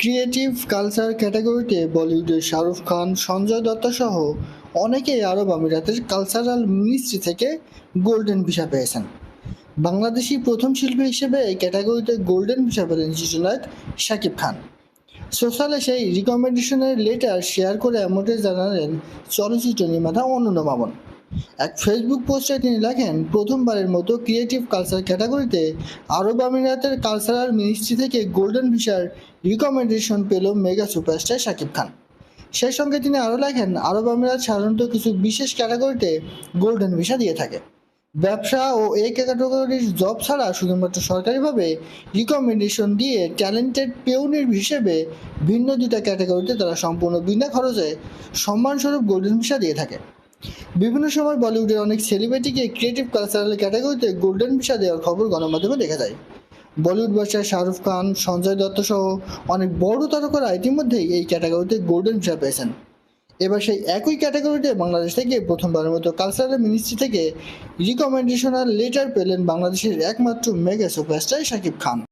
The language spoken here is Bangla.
ক্রিয়েটিভ কালচার ক্যাটাগরিতে বলিউডের শাহরুখ খান, সঞ্জয় দত্ত সহ অনেকেই আরব আমিরাতের কালচারাল মিনিস্ট্রি থেকে গোল্ডেন ভিসা পেয়েছেন। বাংলাদেশি প্রথম শিল্পী হিসেবে এই ক্যাটাগরিতে গোল্ডেন ভিসা পেলেন চিত্রনায়ক শাকিব খান। সোশ্যালে সেই রিকমেন্ডেশনের লেটার শেয়ার করে এমনটাই জানালেন চলচ্চিত্র নির্মাতা অনন্য মামন। এক ফেসবুক পোস্টে তিনি লেখেন, প্রথমবারের মতো ক্রিয়েটিভ কালচার ক্যাটাগরিতে আরব আমিরাতের কালচারাল মিনিস্ট্রি থেকে গোল্ডেন ভিসার রিকমেন্ডেশন পেল মেগা সুপারস্টার শাকিব খান। সেই সঙ্গে তিনি আরও লেখেন, আরব আমিরাত সাধারণত কিছু বিশেষ ক্যাটাগরিতে গোল্ডেন ভিসা দিয়ে থাকে। ব্যবসা ও এই ক্যাটাগরির জব ছাড়া শুধুমাত্র সরকারিভাবে রিকমেন্ডেশন দিয়ে ট্যালেন্টেড পেউনির হিসেবে ভিন্ন দুটা ক্যাটাগরিতে তারা সম্পূর্ণ বিনা খরচে সম্মানস্বরূপ গোল্ডেন ভিসা দিয়ে থাকে। বিভিন্ন সময় বলিউডের অনেক সেলিব্রিটিকে ক্রিয়েটিভ কালচারাল ক্যাটাগরিতে গোল্ডেন ভিসা দেওয়ার খবর গণমাধ্যমে দেখা যায়। বলিউড বাদশাহ শাহরুখ খান, সঞ্জয় দত্ত সহ অনেক বড় তারকারা ইতিমধ্যেই এই ক্যাটাগরিতে গোল্ডেন ভিসা পেয়েছেন। এবার সেই একই ক্যাটাগরিতে বাংলাদেশ থেকে প্রথমবারের মতো কালচারাল মিনিস্ট্রি থেকে রিকমেন্ডেশনাল লেটার পেলেন বাংলাদেশের একমাত্র মেগা সুপারস্টার শাকিব খান।